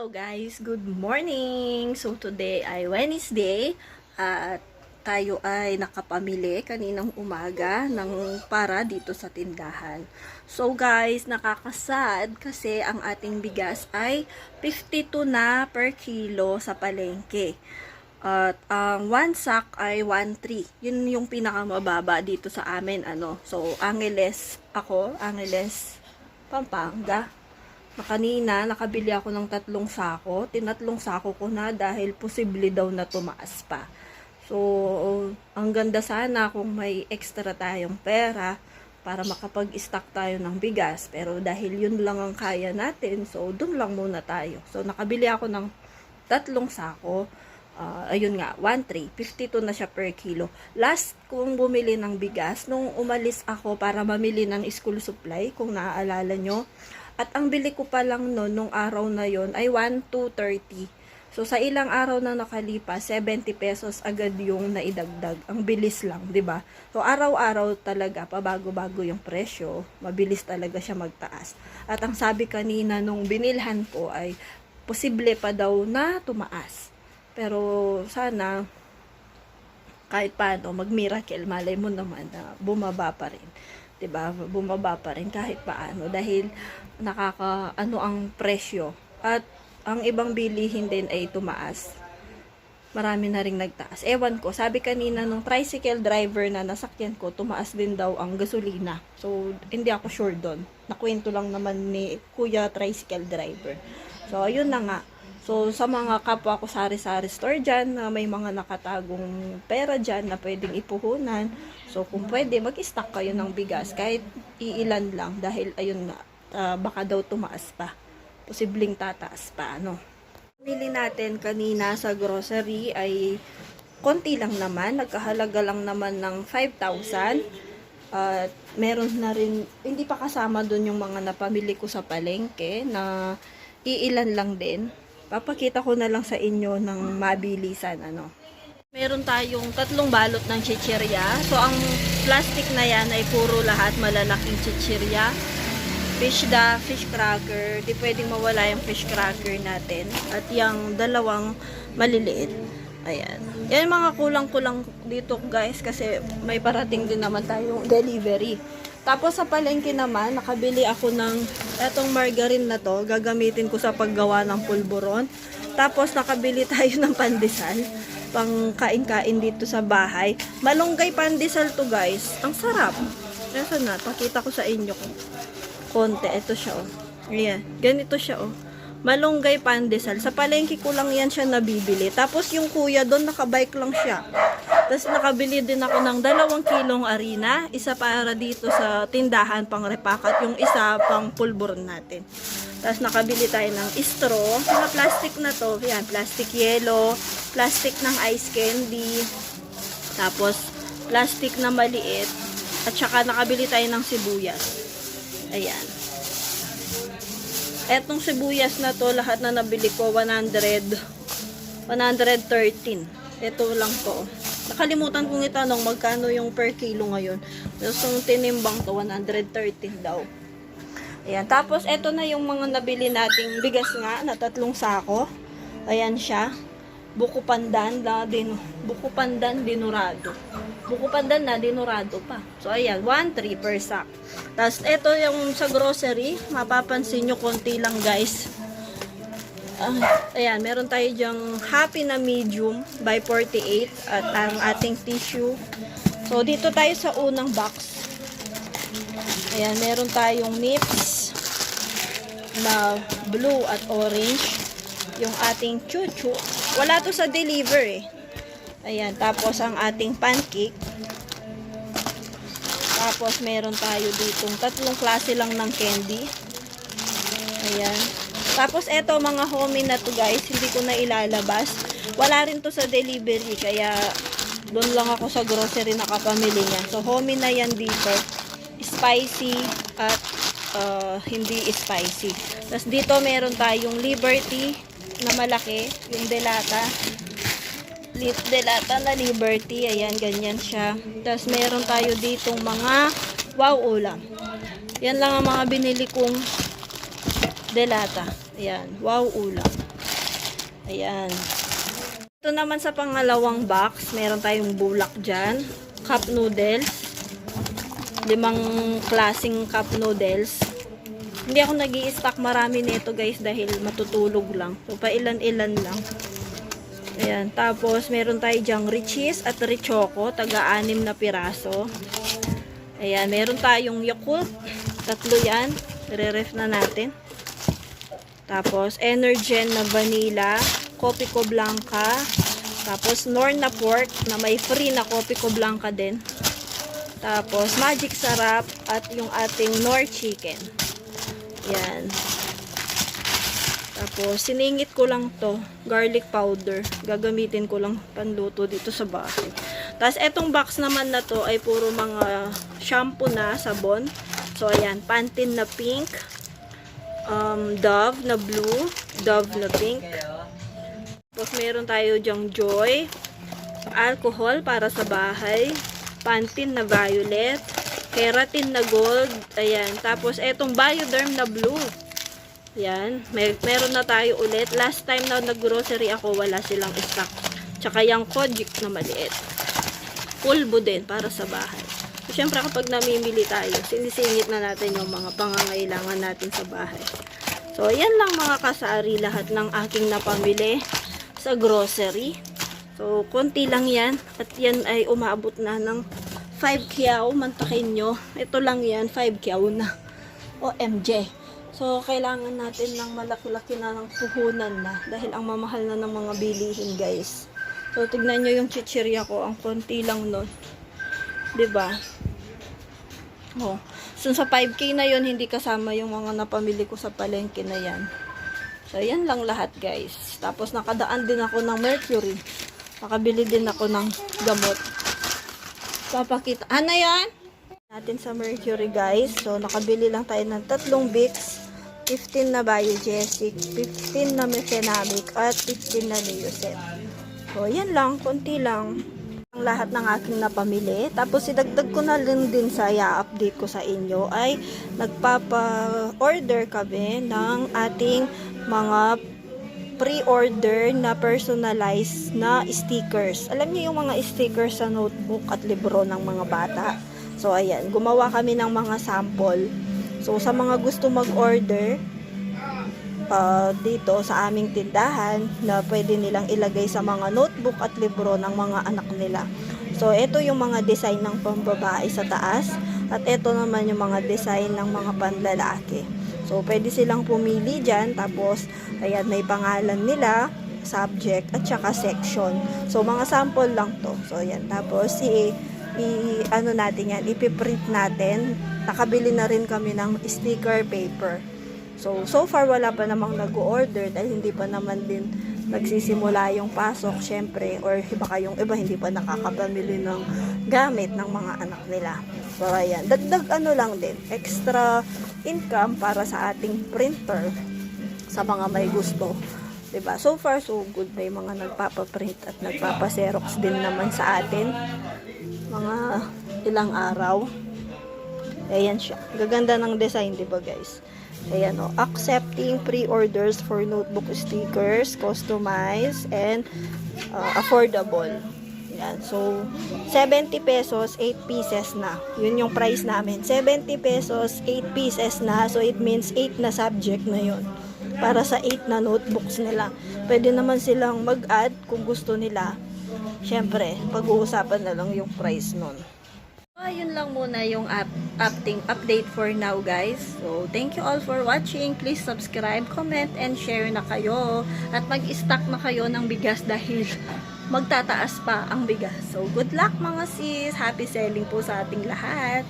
Hello guys, good morning! So today ay Wednesday at tayo ay nakapamili kaninang umaga ng para dito sa tindahan. So guys, nakakasad kasi ang ating bigas ay 52 na per kilo sa palengke. At ang one sack ay 1.3. Yun yung pinakamababa dito sa amin. Ano. So, Angeles ako, Angeles, Pampanga. Na kanina, nakabili ako ng tatlong sako. Tinatlong sako ko na dahil posible daw na tumaas pa. So, ang ganda sana kung may extra tayong pera para makapag-stock tayo ng bigas. Pero dahil yun lang ang kaya natin, so dun lang muna tayo. So, nakabili ako ng tatlong sako. Ah, ayun nga, 1.3. 52 na siya per kilo. Last kong bumili ng bigas, nung umalis ako para mamili ng school supply, kung naaalala nyo. At ang bili ko pa lang noon, nung araw na yon ay 1.230. So, sa ilang araw na nakalipas, 70 pesos agad yung naidagdag. Ang bilis lang, 'di ba? So, araw-araw talaga, pabago-bago yung presyo. Mabilis talaga siya magtaas. At ang sabi kanina nung binilhan ko ay, posible pa daw na tumaas. Pero, sana, kahit paano, mag-miracle, malay mo naman na bumaba pa rin. 'Di ba Bumaba pa rin kahit paano. Dahil, nakaka, ano ang presyo. At, ang ibang bilihin din ay tumaas. Marami na ring nagtaas. Ewan ko, sabi kanina nung tricycle driver na nasakyan ko, tumaas din daw ang gasolina. So, hindi ako sure doon. Nakwento lang naman ni kuya tricycle driver. So, ayun na nga. So, sa mga kapwa ko sari-sari store dyan, na may mga nakatagong pera dyan na pwedeng ipuhunan. So, kung pwede, mag-stock kayo ng bigas. Kahit iilan lang. Dahil, ayun nga, ah, baka daw tumaas pa. Posibleng tataas pa, ano. Bili natin kanina sa grocery ay konti lang naman. Nagkahalaga lang naman ng 5,000. At meron na rin, hindi pa kasama dun yung mga napamili ko sa palengke na iilan lang din. Papakita ko na lang sa inyo ng mabilisan. Ano. Meron tayong tatlong balot ng chichirya. So, ang plastic na yan ay puro lahat malalaking chichirya fish da, fish cracker. Di pwedeng mawala yung fish cracker natin. At yung dalawang maliliit. Ayan. Yan mga kulang-kulang dito guys kasi may parating din naman tayong delivery. Tapos sa palengke naman, nakabili ako ng etong margarine na to. Gagamitin ko sa paggawa ng pulburon. Tapos nakabili tayo ng pandesal pang kain-kain dito sa bahay. Malunggay pandesal to guys. Ang sarap. Nasaan na? Pakita ko sa inyo konti. Ito siya, oh. Ayan. Ganito siya, oh. Malunggay pandesal. Sa palengke ko lang yan siya nabibili. Tapos yung kuya doon, nakabike lang siya. Tapos nakabili din ako ng dalawang kilong arena. Isa para dito sa tindahan pang repack at yung isa pang pulburon natin. Tapos nakabili tayo ng straw. Mga plastic na to. Yan, plastic yellow. Plastic ng ice candy. Tapos, plastic na maliit. At saka nakabili tayo ng sibuyas. Ayan. Etong sibuyas na to, lahat na nabili ko, 100, 113. Ito lang to. Nakalimutan kong itanong magkano yung per kilo ngayon. Tapos yung tinimbang to, 113 daw. Ayan. Tapos, eto na yung mga nabili nating bigas nga, na tatlong sako. Ayan siya. Buko pandan na din buko pandan dinurado. Buko pandan na dinurado pa. So ayan, 1.3 per sack. Tapos ito yung sa grocery, mapapansin nyo konti lang guys. Ah, ayan, meron tayo diyang happy na medium by 48 at ang ating tissue. So dito tayo sa unang box. Ayan, meron tayong nips na blue at orange. Yung ating chuchu. Wala to sa deliver eh. Ayan, tapos ang ating pancake. Tapos meron tayo ditong tatlong klase lang ng candy. Ayan. Tapos eto mga homie na to guys, hindi ko na ilalabas. Wala rin to sa delivery kaya doon lang ako sa grocery nakapamili niya. So homie na yan dito. Spicy at uh, hindi spicy. Tapos dito meron tayong Liberty na malaki, yung delata. Lip delata na Liberty, ayan, ganyan siya. Tapos meron tayo ditong mga wow ulam. Yan lang ang mga binili kong delata. Ayan, wow ulam. Ayan. Ito naman sa pangalawang box, meron tayong bulak dyan. Cup noodles. Limang klasing cup noodles. Hindi ako nag stock marami nito guys dahil matutulog lang. So, pailan-ilan lang. Ayan. Tapos, meron tayo dyang Richies at Richoco. Taga-anim na piraso. Ayan. Meron tayong Yakult. Tatlo yan. Re-ref na natin. Tapos, Energen na vanilla. Copico Blanca. Tapos, Norn na pork na may free na Copico Blanca din. Tapos, Magic Sarap at yung ating Nor Chicken. Yan. Tapos, siningit ko lang to. Garlic powder. Gagamitin ko lang panluto dito sa bahay. Tapos, etong box naman na to ay puro mga shampoo na, sabon. So, ayan. Pantene na pink. Um, Dove na blue. Dove na pink. Tapos, meron tayo dyang Joy. Alcohol para sa bahay. Pantene na violet. Keratin na gold. Ayan. Tapos, etong Bioderm na blue. Yan. May, meron na tayo ulit. Last time na nag-grocery ako, wala silang stock. Tsaka yung Kojic na maliit. Pulbo din para sa bahay. Syempre kapag namimili tayo, sinisingit na natin yung mga pangangailangan natin sa bahay. So, yan lang mga kasari lahat ng aking napamili sa grocery. So, konti lang yan. At yan ay umabot na ng 5 kyaw. Mantakin nyo. Ito lang yan, 5 kyaw na. OMG. So, kailangan natin ng malaki-laki na ng puhunan na. Dahil ang mamahal na ng mga bilihin, guys. So, tignan nyo yung chichirya ko. Ang konti lang nun. ba? Oh. So, sa 5K na yon hindi kasama yung mga napamili ko sa palengke na yan. So, yan lang lahat, guys. Tapos, nakadaan din ako ng Mercury. Nakabili din ako ng gamot. Papakita. Ano yan? Natin sa Mercury, guys. So, nakabili lang tayo ng tatlong Vicks. 15 na Biogesic, 15 na Mefenamic, at 15 na Neocet. So, yan lang. Konti lang ang lahat ng aking napamili. Tapos idagdag ko na rin din sa i-update ko sa inyo ay nagpapa-order kami ng ating mga pre-order na personalized na stickers. Alam niyo yung mga stickers sa notebook at libro ng mga bata. So ayan, gumawa kami ng mga sample. So sa mga gusto mag-order, uh, dito sa aming tindahan na pwede nilang ilagay sa mga notebook at libro ng mga anak nila. So, ito yung mga design ng pambabae sa taas at ito naman yung mga design ng mga panlalaki. So, pwede silang pumili dyan tapos, ayan, may pangalan nila, subject, at saka section. So, mga sample lang to. So, ayan. Tapos, i, i ano natin yan, ipiprint natin. Nakabili na rin kami ng sticker paper. So, so far wala pa namang nag-order dahil hindi pa naman din nagsisimula yung pasok, syempre, or baka yung iba hindi pa nakakapamili ng gamit ng mga anak nila. So, ayan. Dagdag ano lang din, extra income para sa ating printer sa mga may gusto. ba So far, so good. May mga nagpapaprint at nagpapaserox din naman sa atin. Mga ilang araw. Ayan siya. Gaganda ng design, di ba guys? Ayan o. Accepting pre-orders for notebook stickers, customized, and uh, affordable. Ayan. So, 70 pesos, 8 pieces na. Yun yung price namin. 70 pesos, 8 pieces na. So, it means 8 na subject na yun. Para sa 8 na notebooks nila. Pwede naman silang mag-add kung gusto nila. Siyempre, pag-uusapan na lang yung price nun. Ayun lang muna yung up, upting, update for now guys. So, thank you all for watching. Please subscribe, comment, and share na kayo. At mag-stock na kayo ng bigas dahil magtataas pa ang bigas. So, good luck mga sis. Happy selling po sa ating lahat.